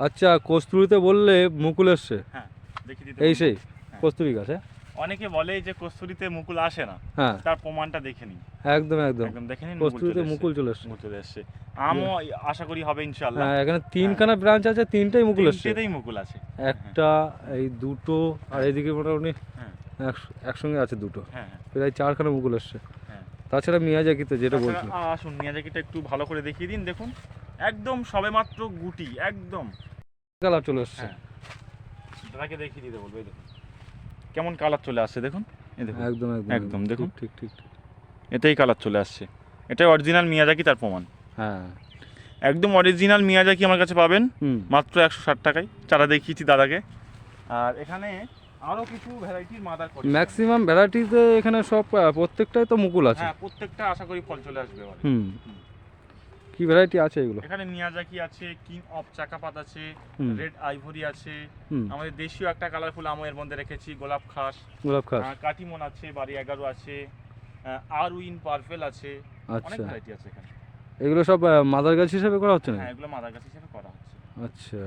আচ্ছা কস্তুরিতে বললে মুকুল এসছে। হ্যাঁ দেখি দিতে এই সেই কস্তুরি গাছ হ্যাঁ? অনেকে বলে যে কস্তুরিতে মুকুল আসে না হ্যাঁ। তার প্রমাণটা দেখে নিন। একদম একদম। একদম দেখে নিন কস্তুরিতে মুকুল চলে এসছে। মুকুল চলে এসছে। আমও আশা করি হবে ইনশাআল্লাহ। হ্যাঁ এখানে তিনখানা ব্রাঞ্চ আছে তিনটাই মুকুল এসছে। তিনটেতেই মুকুল আছে। একটা এই দুটো আর এদিকে মোটামুটি হ্যাঁ। এক- একসঙ্গে আছে দুটো। হ্যাঁ হ্যাঁ। প্রায় চারখানা মুকুল এসছে। হ্যাঁ। তাছাড়া মিয়াজাকিতে যেটা আ, আসুন মিয়াজাকিটা একটু ভালো করে দেখিয়ে দিন দেখুন। একদম সবেমাত্র গুটি একদম। কালার চলে আসছে। হ্যাঁ। দাদাকে দেখিয়ে দিতে বলব এই দেখুন। কেমন কালার চলে আসছে দেখুন? এই দেখুন। একদম একদম একদম, দেখুন। ঠিক ঠিক ঠিক এতেই কালার চলে আসছে। এটাই অরিজিনাল মিয়াজাকি তার প্রমাণ। হ্যাঁ। একদম অরিজিনাল মিয়াজাকি আমার কাছে পাবেন। হুম। মাত্র একশো ষাট টাকায়। চারা দেখিয়েছি দাদাকে। আর এখানে আরও কিছু ভ্যারাইটির মাদার করি ম্যাক্সিমাম ভ্যারাইটিতে এখানে সব প্রত্যেকটাই তো মুকুল আছে। হ্যাঁ প্রত্যেকটা আশা করি ফল চলে আসবে এবারে। হুম। কি ভ্যারাইটি আছে এগুলো? এখানে মিয়াজাকি আছে কিং অফ চাকাপাত আছে রেড আইভরি আছে আমাদের দেশীয় একটা কালারফুল আমও এর মধ্যে রেখেছি গোলাপ খাস। গোলাপ খাস। কাটিমন আছে বাড়ি এগারো আছে আর উইন পার্পেল আছে। অনেক আচ্ছা। ভ্যারাইটি আছে এখানে। এগুলো সব মাদার গাছ হিসেবে করা হচ্ছে না হ্যাঁ এগুলো মাদার গাছ হিসেবে করা হচ্ছে। আচ্ছা।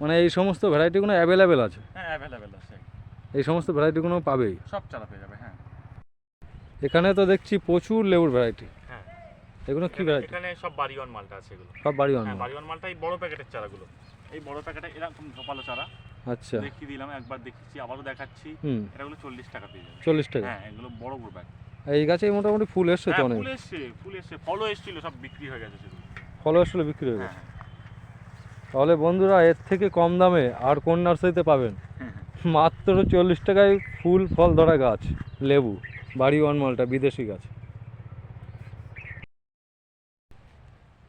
মানে এই সমস্ত ভ্যারাইটিগুলো অ্যাভেলেবেল আছে? হ্যাঁ অ্যাভেলেবেল আছে। এই সমস্ত ভ্যারাইটিগুলো পাবেই? সব চারা পেয়ে যাবে হ্যাঁ। এখানে তো দেখছি প্রচুর লেবুর ভ্যারাইটি এগুলো কি এখানে- ভ্যারাইটি? এখানে সব বাড়িওয়ান মালটা আছে এগুলো। সব বাড়ি হ্যাঁ বাড়িওয়ান মালটা এই বড় প্যাকেটের চারাগুলো। এই বড় প্যাকেটে এরকম ঝোপালো চারা। আচ্ছা। দেখিয়ে দিলাম একবার দেখিয়েছি আবারও দেখাচ্ছি। হুম। এটাগুলো চল্লিশ টাকা পেয়ে যাবে। চল্লিশ টাকা? হ্যাঁ এগুলো বড় বড় ব্যাগ এই গাছে মোটামুটি ফুল এসছে তো হ্যাঁ অনেক? ফুল এসছে ফুল এসছে। ফলও এসছিল সব বিক্রি হয়ে গেছে সেগুলো। ফল আসলে বিক্রি হয়ে হ্যাঁ গেছে তাহলে বন্ধুরা এর থেকে কম দামে আর কোন নার্সারিতে পাবেন? হ্যাঁ মাত্র চল্লিশ টাকায় ফুল ফল ধরা গাছ লেবু বাড়ি ওয়ান মালটা বিদেশি গাছ।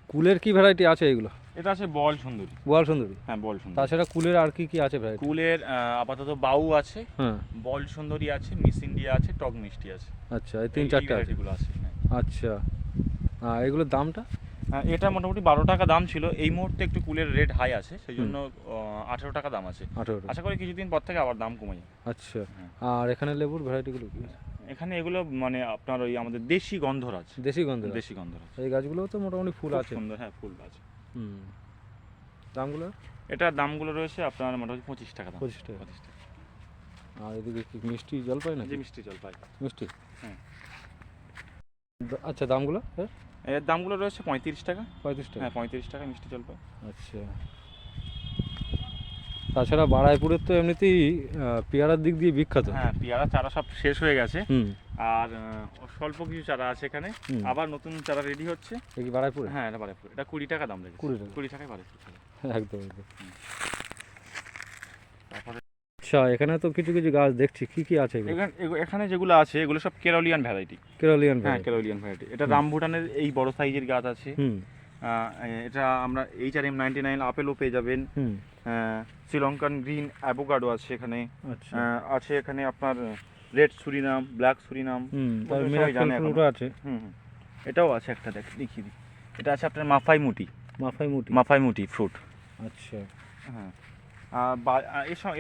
কুলের কি ভ্যারাইটি আছে এগুলো? এটা আছে বল সুন্দরী। বল সুন্দরী? হ্যাঁ বল সুন্দরী। তাছাড়া কুলের আর কি কি আছে ভ্যারাইটি কুলের আপাতত বাউ আছে হ্যাঁ। বল সুন্দরী আছে মিস ইন্ডিয়া আছে টক মিষ্টি আছে। আচ্ছা এই তিন চারটে আছে? variety-গুলো আছে হ্যাঁ। আচ্ছা। আর এগুলোর দামটা? আহ, এটা মোটামুটি বারো টাকা দাম ছিল। এই মুহূর্তে একটু কুলের রেট হাই আছে সেই জন্য আঠেরো টাকা দাম আছে। আঠেরো আশা করি কিছুদিন পর থেকে আবার দাম কমে যাবে। আচ্ছা। হ্যাঁ। আর এখানে লেবুর ভ্যারাইটিগুলো কি আছে? এখানে এগুলো মানে আপনার ওই আমাদের দেশি গন্ধরাজ। দেশি গন্ধ দেশি গন্ধরাজ। এই গাছগুলোও তো মোটামুটি ফুল আছে। সুন্দর হ্যাঁ ফুল আছে হুম। দামগুলো? এটার দামগুলো রয়েছে আপনার মোটামুটি পঁচিশ টাকা দাম। পঁচিশ টাকা। পঁচিশ টাকা। আর এদিকে কি মিষ্টি জল পাই না মিষ্টি জল পাই মিষ্টি? হ্যাঁ। আচ্ছা দামগুলো? হ্যাঁ? এর দামগুলো রয়েছে পঁয়ত্রিশ টাকা। পঁয়ত্রিশ টাকা। হ্যাঁ পঁয়ত্রিশ টাকা মিষ্টি জল পাই আচ্ছা। তাছাড়া বাড়াইপুরের তো এমনিতেই পেয়ারার দিক দিয়ে বিখ্যাত। হ্যাঁ পেয়ারা চারা সব শেষ হয়ে গেছে। আর স্বল্প কিছু চারা আছে এখানে। আবার নতুন চারা রেডি হচ্ছে। এই বাড়াইপুরে হ্যাঁ এটা বারেপুর এটা কুড়ি টাকা দাম রেখেছে কুড়ি টাকা। কুড়ি টাকায় বারেপুর একদম একদম। তারপরে আচ্ছা এখানে তো কিছু কিছু গাছ দেখছি। কি কি আছে এখানে এখানে যেগুলো আছে এগুলো সব কেরলিয়ান ভ্যারাইটি। কেরলিয়ান হ্যাঁ কেরলিয়ান ভ্যারাইটি। এটা রামভুটানের এই বড় সাইজের গাছ আছে। হুম। এটা আমরা H R M ninety nine আপেলও পেয়ে যাবেন। শ্রীলঙ্কান গ্রিন অ্যাভোকাডো আছে এখানে আচ্ছা। আছে এখানে আপনার রেড সুরিনাম ব্ল্যাক সুরিনাম। আছে। এটাও আছে একটা দেখ দেখিয়ে দিই। এটা আছে আপনার মাফাই মুটি। মাফাই মুটি? মাফাই মুটি ফ্রুট। আচ্ছা। হ্যাঁ। আর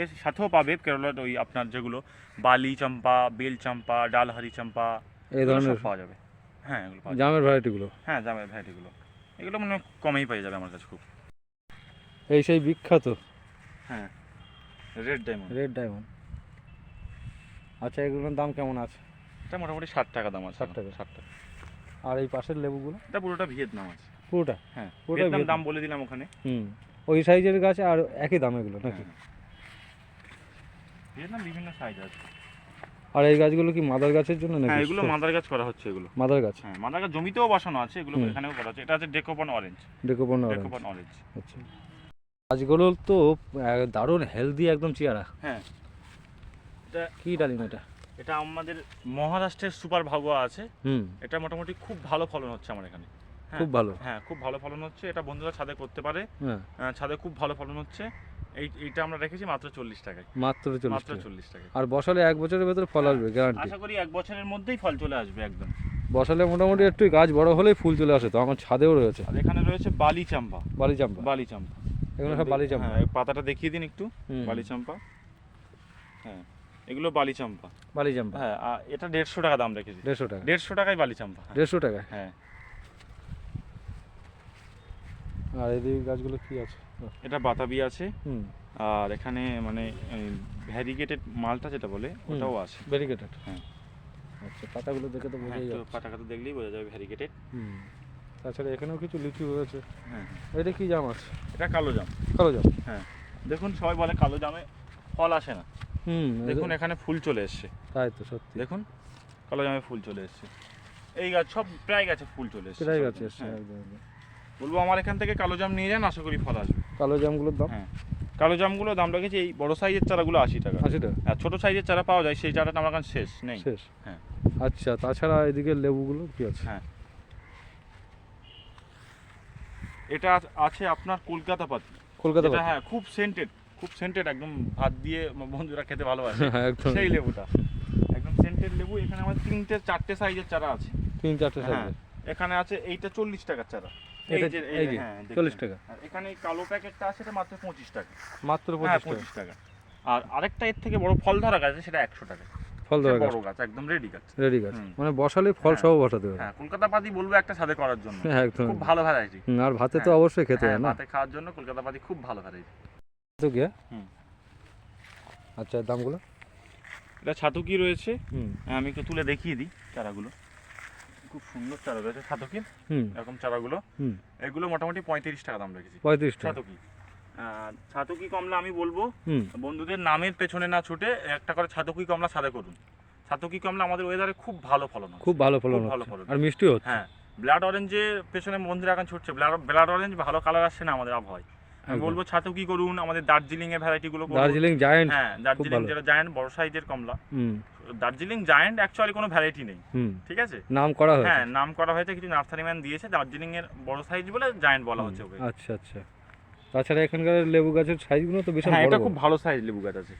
এর সাথেও পাবে কেরলার ওই আপনার যেগুলো বালি চম্পা বেল চম্পা ডালহারি চম্পা এই সব ধরনের পাওয়া যাবে। হ্যাঁ এগুলো জামের ভ্যারাইটিগুলো হ্যাঁ জামের ভ্যারাইটিগুলো এগুলো মানে কমেই পেয়ে যাবে আমার কাছে খুব। এই সেই বিখ্যাত? হ্যাঁ রেড ডায়মন্ড। Red diamond. আচ্ছা এগুলোর দাম কেমন আছে? এটা মোটামুটি ষাট টাকা দাম আছে। 60 টাকা। ষাট টাকা। আর এই পাশের লেবুগুলো? এটা পুরোটা ভিয়েতনাম আছে। পুরোটা? হ্যাঁ পুরোটা। দাম বলে দিলাম ওখানে। হুম ওই সাইজের গাছ আর একই দাম এগুলো নাকি? হ্যাঁ। ভিয়েতনাম বিভিন্ন সাইজ আছে। আর এই গাছগুলো কি মাদার গাছের জন্য নাকি? হ্যাঁ এগুলো মাদার গাছ করা হচ্ছে এগুলো। মাদার গাছ? হ্যাঁ মাদার গাছ জমিতেও বসানো আছে এগুলো এখানেও করা আছে। এটা আছে Dekopon orange. Dekopon orange. Dekopon orange. আচ্ছা। গাছগুলো তো দারুণ হেলদি একদম চেয়ারা হ্যাঁ। এটা কি ডালিম এটা? এটা আমাদের মহারাষ্ট্রের সুপার ভাগোয়া আছে। হুম। এটা মোটামুটি খুব ভালো ফলন হচ্ছে আমার এখানে। হ্যাঁ। খুব ভালো? হ্যাঁ খুব ভালো ফলন হচ্ছে। এটা বন্ধুরা ছাদে করতে পারে। হ্যাঁ। ছাদে খুব ভালো ফলন হচ্ছে। এই এইটা আমরা রেখেছি মাত্র চল্লিশ টাকায়। মাত্র মাত্র টাকা। চল্লিশ টাকায়। আর বসালে এক বছরের ভেতরে ফল আসবে গ্যারান্টি আশা করি এক বছরের মধ্যেই ফল চলে আসবে একদম। বসালে মোটামুটি একটু গাছ বড় হলেই ফুল চলে আসে তো আমার ছাদেও রয়েছে। আর এখানে রয়েছে বালি চাম্পা বালি চাম্পা বালি চাম্পা এগুলো সব বালি চাম্পা হ্যাঁ পাতাটা দেখিয়ে দিন একটু। বালি চাম্পা হ্যাঁ এগুলো বালি চাম্পা বালি চাম্পা হ্যাঁ এটা দেড়শো টাকা দাম রেখেছি। দেড়শো টাকা। দেড়শো টাকায় বালি চাম্পা হ্যাঁ। দেড়শো টাকা হ্যাঁ। আর এদিকে গাছগুলো কি আছে? এটা বাতাবি আছে। আর এখানে মানে ভ্যারিগেটেড মালটা যেটা বলে ওটাও আছে। ব্যারিকেটেড হ্যাঁ। আচ্ছা পাতাগুলো দেখে তো বোঝা যাচ্ছে। পাতাকাতা দেখলেই বোঝা যাবে ভ্যারিগেটেড হুম। তাছাড়া এখানেও কিছু লিচু রয়েছে। হ্যাঁ এটা কি জাম আছে? এটা কালো জাম। কালো জাম? হ্যাঁ। দেখুন সবাই বলে কালো জামে ফল আসে না। হুম দেখুন এখানে ফুল চলে এসছে। তাই তো সত্যি। দেখুন কালো জামে ফুল চলে এসছে। এই গাছ সব প্রায় গাছে ফুল চলে এসছে প্রায় গাছে এসছে হ্যাঁ। বলব আমার এখান থেকে কালো জাম নিয়ে যান আশা করি ফল আসবে। কালো জামগুলোর দাম? হ্যাঁ। কালো জামগুলো দাম রেখেছি এই বড় সাইজের চারাগুলো আশি টাকা। আশি টাকা? আর ছোট সাইজের চারা পাওয়া যায় সেই চারাটা আমার কাছে শেষ নেই। শেষ। হ্যাঁ। আচ্ছা তাছাড়া এদিকে লেবুগুলো কি আছে? হ্যাঁ। এটা আছে আপনার কলকাতা পাতি। কলকাতা পাতা? হ্যাঁ খুব সেন্টেড খুব সেন্টেড একদম ভাত দিয়ে বন্ধুরা খেতে ভালোবাসে। হ্যাঁ একদম। সেই লেবুটা। একদম সেন্টেড লেবু এখানে আমার তিনটে চারটে সাইজের চারা আছে। তিন চারটে হ্যাঁ। সাইজের এখানে আছে এইটা চল্লিশ টাকার চারা। এটা- যে- এই যে, যে, হ্যাঁ, দেখছেন। 40 টাকা। আর এখানে কালো প্যাকেটটা আছে এটা মাত্র পঁচিশ টাকা। মাত্র হ্যাঁ পঁচিশ টাকা। আর আরেকটা এর থেকে বড় ফল ধরা গাছ আছে, সেটা একশো টাকা। ফল ধরা গাছ। বড় গাছ একদম রেডি গাছ। রেডি গাছ। মানে বসালে ফল হ্যাঁ। সহ বসাতে হবে। হ্যাঁ কলকাতা পাতি বলব একটা সাথে করার জন্য। হ্যাঁ একদম। খুব ভালো ভ্যারাইটি আর ভাতে তো হ্যাঁ। অবশ্যই খেতে হ্যাঁ হয় না? ভাতে খাওয়ার জন্য কলকাতা পাতি খুব ভালো ভ্যারাইটি তো গিয়ে হুম। আচ্ছা দামগুলো? এটা ছাতুকি রয়েছে? আমি একটু তুলে দেখিয়ে দিই চারাগুলো। খুব সুন্দর চারা রয়েছে হুম। এরকম চারাগুলো। হুম। এগুলো মোটামুটি পঁয়ত্রিশ টাকা দাম রেখেছি। পঁয়ত্রিশ টাকা। ছাতুকি কমলা আমি বলব হুম। বন্ধুদের নামের পেছনে না ছুটে একটা করে ছাতুকি কমলা সাদে করুন। ছাতুকি কমলা আমাদের ওয়েদারে খুব ভালো ফলন খুব ভালো ফলন ভালো ফলন। আর মিষ্টিও হ্যাঁ ব্লাড অরেঞ্জের পেছনে বন্ধুরা এখন ছুটছে। ব্লাড অরেঞ্জ ভালো কালার আসছে না আমাদের আবহাওয়ায়। আমি। বলব ছাতুকি করুন আমাদের দার্জিলিং এর ভ্যারাইটি গুলো দার্জিলিং জায়েন্ট হ্যাঁ দার্জিলিং যেটা জায়ান্ট বড় সাইজের কমলা। দার্জিলিং জায়ান্ট অ্যাকচুয়ালি কোনো ভ্যারাইটি নেই ঠিক আছে? নাম করা হয়েছে। হ্যাঁ নাম করা হয়েছে কিছু নার্সারি ম্যান দিয়েছে দার্জিলিং এর বড় সাইজ বলে জায়ান্ট বলা হচ্ছে ওকে। আচ্ছা আচ্ছা। তাছাড়া এখানকার লেবু গাছের সাইজগুলো তো বিশাল হ্যাঁ বড়। এটা খুব ভালো সাইজ লেবু গাছ আছে।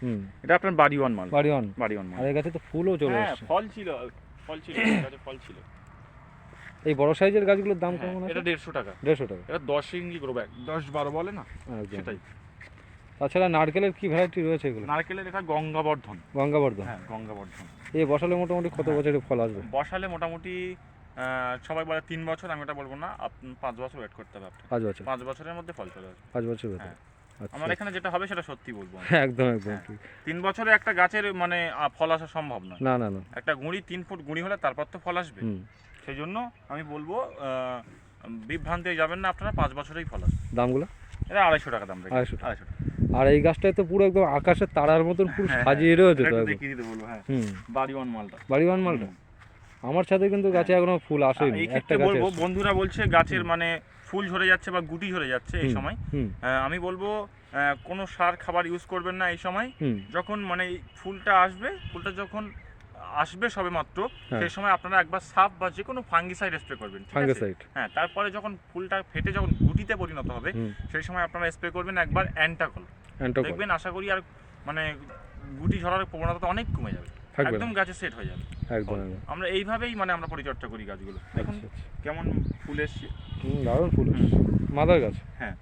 এটা আপনার বাড়ি ওয়ান মাল। বাড়ি অন বাড়ি ওয়ান মাল। আর এই গাছে তো ফুলও চলে হ্যাঁ আসছে ফল ছিল ফল ছিল গাছে ফল ছিল। এই বড় সাইজের গাছগুলোর দাম হ্যাঁ, কেমন এটা দেড়শো টাকা। দেড়শো টাকা। এটা দশ ইঞ্চি গ্রো ব্যাগ দশ বারো বলে না? একদম। সেটাই। তাছাড়া নারকেলের কি ভ্যারাইটি রয়েছে এগুলো? নারকেলের লেখা গঙ্গাবর্ধন। গঙ্গাবর্ধন? হ্যাঁ গঙ্গাবর্ধন। এই বসালে মোটামুটি কত হ্যাঁ। বছরের ফল আসবে? বসালে মোটামুটি সবাই বলে তিন বছর আমি ওটা বলব না পাঁচ বছর ওয়েট করতে হবে পাঁচ বছর। পাঁচ বছরের মধ্যে ফল চলে আসবে। পাঁচ বছর হ্যাঁ। আচ্ছা। আমার এখানে যেটা হবে সেটা সত্যি বলব হ্যাঁ, একদম একদম হ্যাঁ। তিন বছরে একটা গাছের মানে ফল আসা সম্ভব না না না। একটা গুঁড়ি তিন ফুট গুঁড়ি হলে তারপর তো ফল আসবে। সেই জন্য আমি বলব বিভ্রান্তি যাবেন না আপনারা পাঁচ বছরেই ফল দামগুলো? এটা আড়াইশো টাকা দাম আড়াইশো। আড়াইশো আর এই গাছটায় তো পুরো একদম আকাশের তারার মতন পুরো হ্যাঁ, সাজিয়ে রয়েছে তো দেখিয়ে দিতে বলব হ্যাঁ। হুম। বাড়ি ওয়ান মালটা। বাড়িওয়ান মালটা? আমার সাথে কিন্তু গাছে এখনও ফুল আসেনি একটা গাছে বলব বন্ধুরা বলছে গাছের মানে ফুল ঝরে যাচ্ছে বা গুটি ঝরে যাচ্ছে এই সময়। আহ, আমি বলব আহ, কোনো সার খাবার ইউজ করবেন না এই সময়। যখন মানে ফুলটা আসবে ফুলটা যখন আসবে সবে মাত্র হ্যাঁ। সেই সময় আপনারা একবার সাপ বা যে কোনো ফাঙ্গিসাইড স্প্রে করবেন ফাঙ্গিসাইড। হ্যাঁ তারপরে যখন ফুলটা ফেটে যখন গুটিতে পরিণত হবে সেই সময় আপনারা স্প্রে করবেন একবার অ্যান্টাকল। অ্যান্টোকল। দেখবেন আশা করি আর মানে গুটি ঝরার প্রবণতা অনেক কমে যাবে। একদম গাছে সেট হয়ে যাবে। একদম আমরা এইভাবেই মানে আমরা পরিচর্যা করি গাছগুলো। দেখুন আচ্ছা আচ্ছা। কেমন ফুল এসছে। দারুণ ফুল। মাদার গাছ। হ্যাঁ।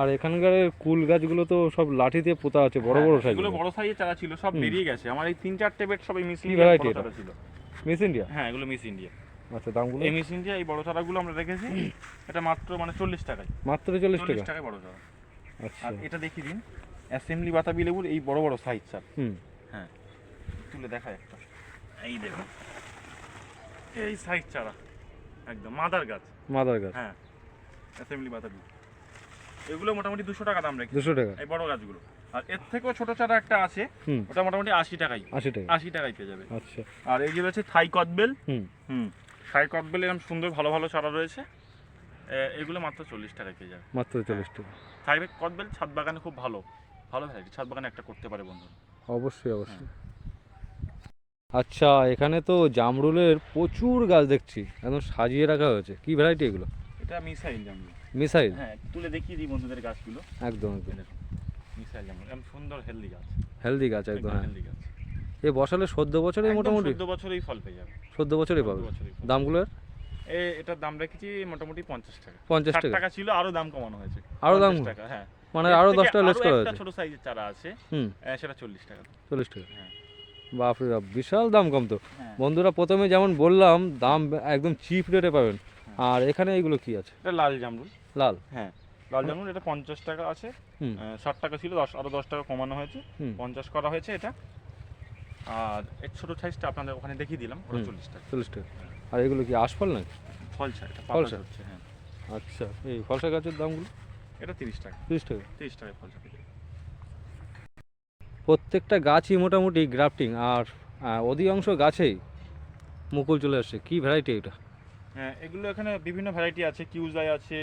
আর এখানকার কুল গাছগুলো তো সব লাঠি দিয়ে পোতা আছে বড় হ্যাঁ, বড় সাইজ এগুলো বড় সাইজের চারা ছিল সব বেরিয়ে গেছে। আমার এই তিন চারটে বেড সব মিস ইন্ডিয়া? চারা ছিল। মিস ইন্ডিয়া হ্যাঁ এগুলো মিস ইন্ডিয়া আচ্ছা দামগুলো? এই মিস ইন্ডিয়া এই বড় চারাগুলো আমরা রেখেছি। এটা মাত্র মানে চল্লিশ টাকায়। মাত্র চল্লিশ টাকা? টাকায় বড় চারা। আচ্ছা। এটা দেখিয়ে দিন অ্যাসেম্বলি বাতাবি লেবুর এই বড় বড় সাইজ স্যার হুম। হ্যাঁ তুলে দেখায় একটা। এই দেখুন। এই সাইজ চারা। একদম মাদার গাছ। মাদার গাছ? হ্যাঁ অ্যাসেম্বলি বাতাবি। এগুলো মোটামুটি দুশো টাকা দাম রেখে দুশো টাকা। এই বড় গাছগুলো। আর এর থেকেও ছোট চারা একটা আছে ওটা মোটামুটি আশি টাকাই। আশি টাকা। আশি টাকায় পেয়ে যাবে। আচ্ছা। আর এই যে রয়েছে থাই কদবেল। হুম। হুম। থাই কদবেল এরকম সুন্দর ভালো ভালো চারা রয়েছে। এগুলো মাত্র চল্লিশ টাকায় পেয়ে যাবে। মাত্র চল্লিশ টাকা। থাই কদবেল ছাদ বাগানে খুব ভালো। ভালো ভ্যারাইটি ছাদ বাগানে একটা করতে পারে বন্ধু। অবশ্যই অবশ্যই। আচ্ছা এখানে তো জামরুলের প্রচুর গাছ দেখছি। একদম সাজিয়ে রাখা হয়েছে। কি ভ্যারাইটি এগুলো? এটা মিসাইল জামরুল। মিসাইল? হ্যাঁ তুলে দেখিয়ে দিই বন্ধুদের গাছগুলো। একদম একদম। মিসাইল জামরুল। এমন সুন্দর হেলদি গাছ। হেলদি গাছ একদম হ্যাঁ। হেলদি গাছ। এ বসালে চোদ্দ বছরে মোটামুটি? 14 বছরেই ফল পেয়ে যাবে। চোদ্দ বছরই পাবে 14 বছরেই দামগুলোর এ এটার দাম রেখেছি মোটামুটি পঞ্চাশ টাকা। পঞ্চাশ টাকা? ছিল আরও দাম কমানো হয়েছে। আরও দাম? 50 টাকা হ্যাঁ। মানে আরও দশ টাকা লেস করা হয়েছে? ছোট সাইজের চারা আছে। হুম। সেটা চল্লিশ টাকা চল্লিশ টাকা? হ্যাঁ। বাপরে বাপ বিশাল দাম কম তো। হ্যাঁ। বন্ধুরা প্রথমে যেমন বললাম দাম একদম চিপ রেটে পাবেন। আর এখানে এইগুলো কি আছে? এটা লাল জামরুল। লাল? হ্যাঁ। লাল জামরুল এটা পঞ্চাশ টাকা আছে। ষাট টাকা ছিল দশ আরও দশ টাকা কমানো হয়েছে। পঞ্চাশ করা হয়েছে এটা। আর এর ছোটো সাইজটা আপনাদের ওখানে দেখিয়ে দিলাম ওটা। চল্লিশ টাকা। চল্লিশ টাকা। আর এগুলো কি আশফল নাকি? ফলসা এটা ফলসা? হচ্ছে হ্যাঁ। আচ্ছা এই ফলসা গাছের দামগুলো? এটা তিরিশ টাকা। তিরিশ টাকা? তিরিশ টাকায় ফলসা প্রত্যেকটা গাছই মোটামুটি গ্রাফটিং আর অধিকাংশ গাছেই মুকুল চলে আসছে। কি ভ্যারাইটি এটা? হ্যাঁ এগুলো এখানে বিভিন্ন ভ্যারাইটি আছে কিউজাই আছে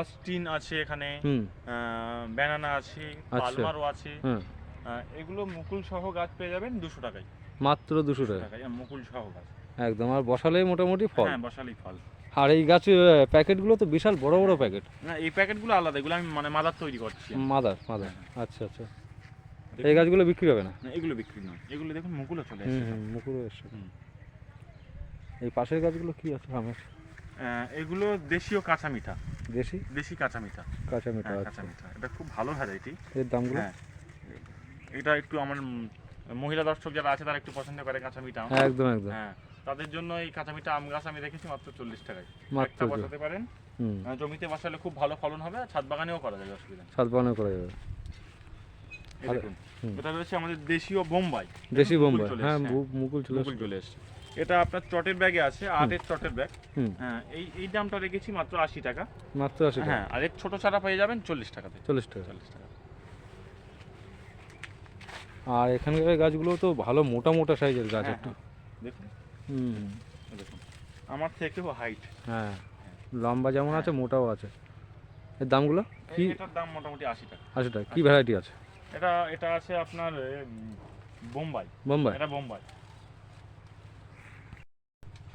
অস্টিন আছে এখানে ব্যানানা আছে আচ্ছা। পালমারও আছে হ্যাঁ এগুলো মুকুল সহ গাছ পেয়ে যাবেন দুশো টাকায়। মাত্র দুশো টাকা। টাকায় হ্যাঁ, মুকুল সহ গাছ। একদম আর বসালেই মোটামুটি ফল। হ্যাঁ বসালেই ফল। আর এই গাছ প্যাকেটগুলো তো বিশাল বড় বড় প্যাকেট। না এই প্যাকেটগুলো আলাদা এগুলো আমি মানে মাদার তৈরি করছি। Mother mother. আচ্ছা আচ্ছা। এই গাছগুলো বিক্রি হবে না? এগুলো বিক্রি নয়। এগুলো দেখুন মুকুলও চলে এসেছে। হুম মুকুল এসছে। হুম। এই পাশের গাছগুলো কি আছে আমের এগুলো দেশীয় কাঁচা মিঠা দেশি? দেশি কাঁচা মিঠা কাঁচা মিঠা হ্যাঁ কাঁচা মিঠা এটা খুব ভালো ভ্যারাইটি এর দামগুলো? হ্যাঁ। এটা একটু আমার মহিলা দর্শক যারা আছে তারা একটু পছন্দ করে কাঁচা মিঠা হ্যাঁ একদম একদম। হ্যাঁ তাদের জন্য এই কাঁচা মিঠা আম গাছ আমি রেখেছি মাত্র চল্লিশ টাকায়। একটা বসাতে পারেন। জমিতে বসালে খুব ভালো ফলন হবে ছাদ বাগানেও করা যাবে অসুবিধা নেই। সাত বাগানে করা যাবে। এটা রয়েছে আমাদের দেশীয় বোম্বাই। দেশি বোম্বাই। হ্যাঁ মুকুল চলে মুকুল চলে এসছে। এটা আপনার চটের ব্যাগে আছে আটের চটের ব্যাগ। হ্যাঁ এই এই দামটা রেখেছি মাত্র আশি টাকা। মাত্র আশি হ্যাঁ আর এর ছোট চারা পেয়ে যাবেন চল্লিশ টাকাতে চল্লিশ টাকা। চল্লিশ টাকা। আর এখানকার গাছগুলো তো ভালো মোটা মোটা সাইজের গাছ হ্যাঁ, একটু। দেখুন। হুম দেখুন আমার থেকেও হাইট হ্যাঁ লম্বা যেমন আছে মোটাও আছে। এর দামগুলো কি? এটার দাম মোটামুটি আশি টাকা। আশি টাকা। কি ভ্যারাইটি আছে? এটা এটা আছে আপনার বোম্বাই। বোম্বাই? এটা বোম্বাই।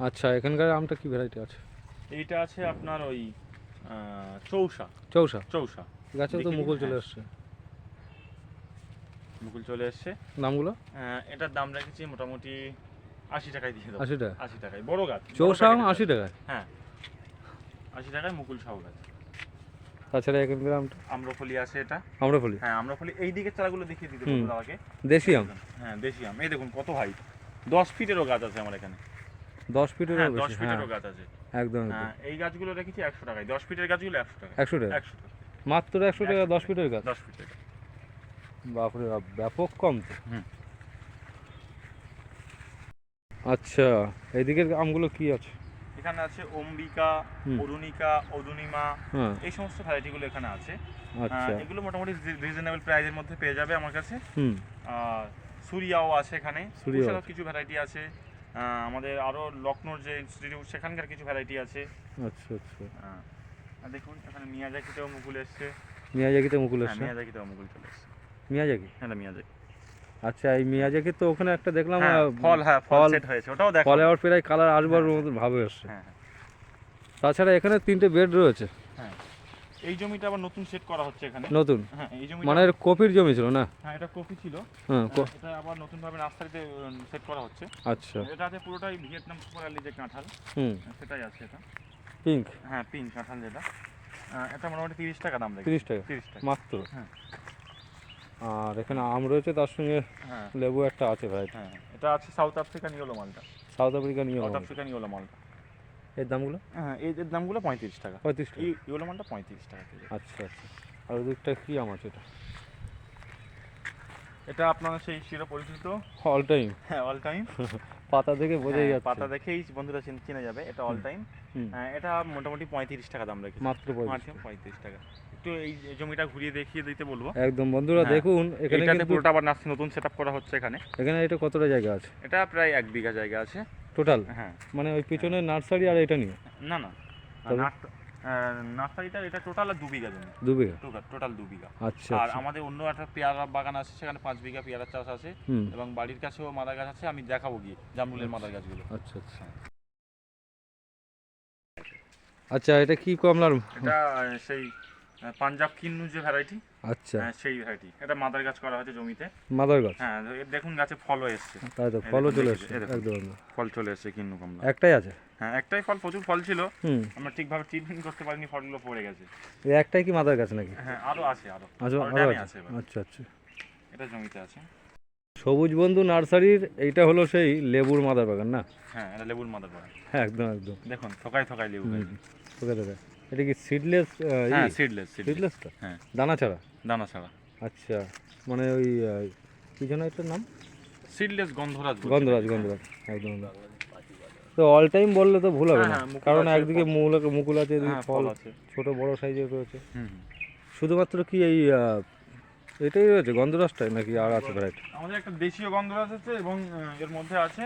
আচ্ছা এখানকার আমটা কি ভ্যারাইটি আছে? এইটা আছে আপনার ওই চৌসা। চৌসা? চৌসা। গাছে তো দেখে মুকুল চলে হ্যাঁ। আসছে। মুকুল চলে এসছে দামগুলো এটার দাম রেখেছি মোটামুটি আশি টাকায় দিয়ে দেবো। আশি টাকা আশি টাকায়। বড় গাছ। চৌসা আম আশি টাকায়? হ্যাঁ। আশি টাকায় মুকুল সহ গাছ। তাছাড়া এখানকার আমটা? আম্রফলি আছে এটা। আমরা বলি হ্যাঁ আম্রফলি এই দিকের চারাগুলো দেখিয়ে দিতে। বলব দাদাকে দেশি আম? হ্যাঁ দেশি আম। এই দেখুন কত হাইট। দশ ফিটেরও গাছ আছে আমার এখানে। দশ ফিটেরও হ্যাঁ দশ হ্যাঁ। ফিটেরও গাছ আছে। একদম একদম। হ্যাঁ, এই গাছগুলো রেখেছি একশো টাকায়। দশ ফিটের গাছগুলো একশো টাকা একশো টাকা? একশো টাকা। মাত্র একশো টাকা দশ ফিটের গাছ? দশ ফিটের বাপরে বাপ ব্যাপক কম তো। আচ্ছা এইদিকের আমগুলো কি আছে? এখানে আছে অম্বিকা। অরুণিকা অদুনিমা হ্যাঁ। এই সমস্ত ভ্যারাইটিগুলো এখানে আছে। আচ্ছা। এগুলো মোটামুটি রিজনেবল প্রাইসের মধ্যে পেয়ে যাবে আমার কাছে। হুম। আর সুরিয়াও আছে এখানে। সুরিয়াও কিছু ভ্যারাইটি আছে। আমাদের আরও লখনৌর যে ইনস্টিটিউট সেখানকার কিছু ভ্যারাইটি আছে। আচ্ছা আচ্ছা। আর দেখুন এখানে মিয়াজাকিতেও মুকুল এসছে। মিয়াজাকিতে মুকুল হ্যাঁ এসছে? মিয়াজাকিতেও মুকুল চলে এসছে। মিয়াজাকি? হ্যাঁ এটা মিয়াজাকি। আচ্ছা এই মিয়াজাকি তো ওখানে একটা দেখলাম হ্যাঁ, ফল হ্যাঁ ফল সেট হয়েছে ওটাও দেখো। ফলে আবার প্রায় কালার আসবার হ্যাঁ, ভাবে এসছে। হ্যাঁ হ্যাঁ, তাছাড়া এখানে তিনটে বেড রয়েছে। হ্যাঁ এই জমিটা আবার নতুন সেট করা হচ্ছে এখানে। নতুন? হ্যাঁ এই জমিটা মানে কপির জমি ছিল না? হ্যাঁ এটা কপি ছিল। হ্যাঁ হ্যাঁ, এটা আবার নতুন ভাবে নার্সারিতে সেট করা হচ্ছে। আচ্ছা। এটা আছে পুরোটাই ভিয়েতনাম সুপার আলি যে কাঁঠাল হুম। সেটাই আছে এটা। পিঙ্ক? হ্যাঁ পিঙ্ক কাঁঠাল যেটা। এটা মোটামুটি তিরিশ টাকা দাম তিরিশ টাকা? তিরিশ টাকা। মাত্র? হ্যাঁ। আর এখানে আম রয়েছে তার সঙ্গে হ্যাঁ। লেবু একটা আছে ভাই। হ্যাঁ এটা আছে সাউথ আফ্রিকান ইয়েলো মালটা। সাউথ আফ্রিকান ইয়ে সাউথ আফ্রিকান ইয়েলো মালটা। এর দামগুলো? হ্যাঁ এর দামগুলো পঁয়ত্রিশ টাকা। পঁয়ত্রিশ টাকা। ইয়েলো মালটা পঁয়ত্রিশ টাকা আচ্ছা আচ্ছা। আর ওদিকটা কি আম আছে এটা? এটা আপনার সেই চির পরিচিত। অল টাইম হ্যাঁ অল টাইম পাতা দেখে বোঝাই যাচ্ছে। পাতা দেখেই বন্ধুরা চিন- যাবে এটা অল টাইম হুম, এটা মোটামুটি পঁয়ত্রিশ টাকা দাম রেখেছি। মাত্র পঁয়ত্রিশ পঁয়ত্রিশ টাকা। একটু এই জমিটা ঘুরিয়ে দেখিয়ে দিতে বলব। একদম বন্ধুরা হ্যাঁ, দেখুন এখানে পুরোটা আবার নার্সিং নতুন সেট করা হচ্ছে এখানে। এখানে এটা কতটা জায়গা আছে? এটা প্রায় এক বিঘা জায়গা আছে। টোটাল হ্যাঁ। মানে ওই পিছনে নার্সারি আর এটা নিয়ে? না না? নার্সারিটা এটা টোটাল আর দু বিঘা জমি। দু বিঘা? টোটাল দু বিঘা। আচ্ছা আর আচ্ছা। আমাদের অন্য একটা পেয়ারা বাগান আছে সেখানে পাঁচ বিঘা পেয়ারা চাষ আছে। এবং বাড়ির কাছেও মাদার গাছ আছে আমি দেখাবো গিয়ে জামরুলের মাদার গাছগুলো আচ্ছা আচ্ছা। আচ্ছা এটা কি কমলার? এটা সেই পাঞ্জাব কিন্নু যে ভ্যারাইটি আচ্ছা। সেই ভ্যারাইটি এটা মাদার গাছ করা হয়েছে জমিতে। মাদার গাছ? হ্যাঁ দেখুন গাছে ফলও এসছে। তাই তো ফলও চলে এসছে একদম। ফল চলে এসছে কিন্নু কমলা। একটাই আছে? হ্যাঁ একটাই ফল প্রচুর ফল ছিল। আমরা ঠিকভাবে ট্রিটমেন্ট করতে পারিনি ফলগুলো পড়ে গেছে। এই একটাই কি মাদার গাছ নাকি? হ্যাঁ আরও আছে আরও। আচ্ছা আরও আছে। আচ্ছা আচ্ছা। এটা জমিতে আছে। সবুজ বন্ধু নার্সারির এইটা হলো সেই লেবুর মাদার বাগান না? হ্যাঁ এটা লেবুর মাদার বাগান। হ্যাঁ একদম একদম। দেখুন থকায় থকায় লেবু হুম গাছ। এটা কি সিডলেস হ্যাঁ সিডলেস সিডলেস সিডলেসটা হ্যাঁ। দানা ছাড়া? দানা ছাড়া। আচ্ছা মানে ওই কি যেন এটার নাম? সিডলেস গন্ধরাজ গন্ধরাজ গন্ধরাজ একদম। তো অল টাইম বললে তো ভুল হবে হ্যাঁ, না হ্যাঁ, কারণ একদিকে মূল মুকুল আছে হ্যাঁ, ফল আছে। ছোট বড় সাইজের রয়েছে। শুধুমাত্র কি এই এটাই রয়েছে গন্ধরাজটাই নাকি আর আছে ভ্যারাইটি আমাদের একটা দেশীয় গন্ধরাজ আছে এবং এর মধ্যে আছে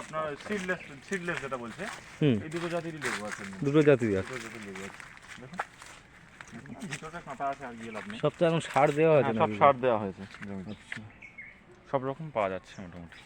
আপনার সিডলেস সিডলেস যেটা বলছে। এই দুটো জাতিরই লেবু আছে দুটো জাতিরই আছে। দুটো জাতির লেবু আছে। কাঁটা আছে আর গিয়ে লাভ নেই। সব এখন সার দেওয়া আছে হ্যাঁ, সব সার দেওয়া হয়েছে জমিতে। আচ্ছা। সব রকম পাওয়া যাচ্ছে মোটামুটি।